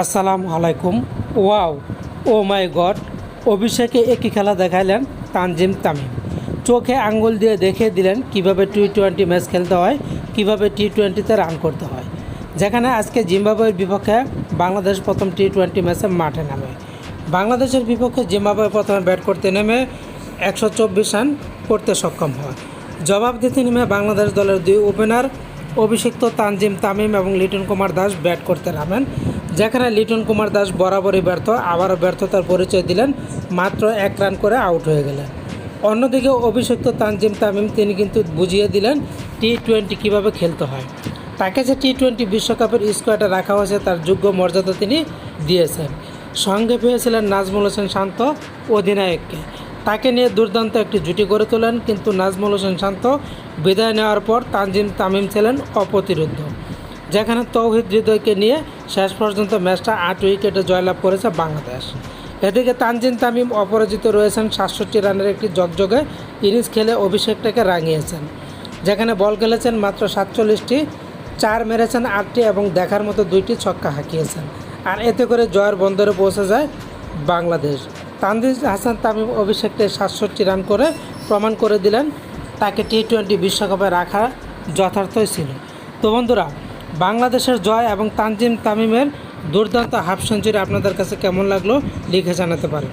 আসসালামু আলাইকুম। ওয়াও, ও মাই গড, অভিষেকে একই খেলা দেখাইলেন তানজিম তামিম। চোখে আঙ্গুল দিয়ে দেখিয়ে দিলেন কীভাবে টি টোয়েন্টি ম্যাচ খেলতে হয়, কীভাবে টি টোয়েন্টিতে রান করতে হয়। যেখানে আজকে জিম্বাবুয়ের বিপক্ষে বাংলাদেশ প্রথম টি টোয়েন্টি ম্যাচে মাঠে নামে। বাংলাদেশের বিপক্ষে জিম্বাবুয়ে প্রথমে ব্যাট করতে নেমে একশো চব্বিশ রান করতে সক্ষম হয়। জবাব দিতে নেমে বাংলাদেশ দলের দুই ওপেনার অভিষিক্ত তানজিম তামিম এবং লিটন কুমার দাস ব্যাট করতে নামেন, যেখানে লিটন কুমার দাস বরাবরই ব্যর্থ, আবারও ব্যর্থতার পরিচয় দিলেন, মাত্র এক রান করে আউট হয়ে গেলেন। অন্যদিকে অভিষিক্ত তানজিম তামিম, তিনি কিন্তু বুঝিয়ে দিলেন টি টোয়েন্টি কীভাবে খেলতে হয়। তাকে যে টি টোয়েন্টি বিশ্বকাপের স্কোয়াডে রাখা হয়েছে, তার যোগ্য মর্যাদা তিনি দিয়েছেন। সঙ্গে পেয়েছিলেন নাজমুল হোসেন শান্ত, অধিনায়ককে। তাকে নিয়ে দুর্দান্ত একটি জুটি গড়ে তোলেন, কিন্তু নাজমুল হোসেন শান্ত বিদায় নেওয়ার পর তানজিম তামিম ছিলেন অপ্রতিরোধ্য যেখানে তৌহিদ হৃদয়কে নিয়ে শেষ পর্যন্ত ম্যাচটা আট উইকেটে জয়লাভ করেছে বাংলাদেশ। এদিকে তানজিম তামিম অপরাজিত রয়েছেন সাতষট্টি রানের একটি জগজগে ইনিংস খেলে অভিষেকটাকে রাঙিয়েছেন, যেখানে বল খেলেছেন মাত্র সাতচল্লিশটি, চার মেরেছেন আটটি এবং দেখার মতো দুইটি ছক্কা হাঁকিয়েছেন। আর এতে করে জয়ের বন্দরে পৌঁছে যায় বাংলাদেশ। তানজিদ হাসান তামিম অভিষেককে সাতষট্টি রান করে প্রমাণ করে দিলেন তাকে টি টোয়েন্টি বিশ্বকাপে রাখা যথার্থই ছিল। তো বন্ধুরা, বাংলাদেশের জয় এবং তানজিম তামিমের দুর্দান্ত হাফ সেঞ্চুরি আপনাদের কাছে কেমন লাগল লিখে জানাতে পারেন।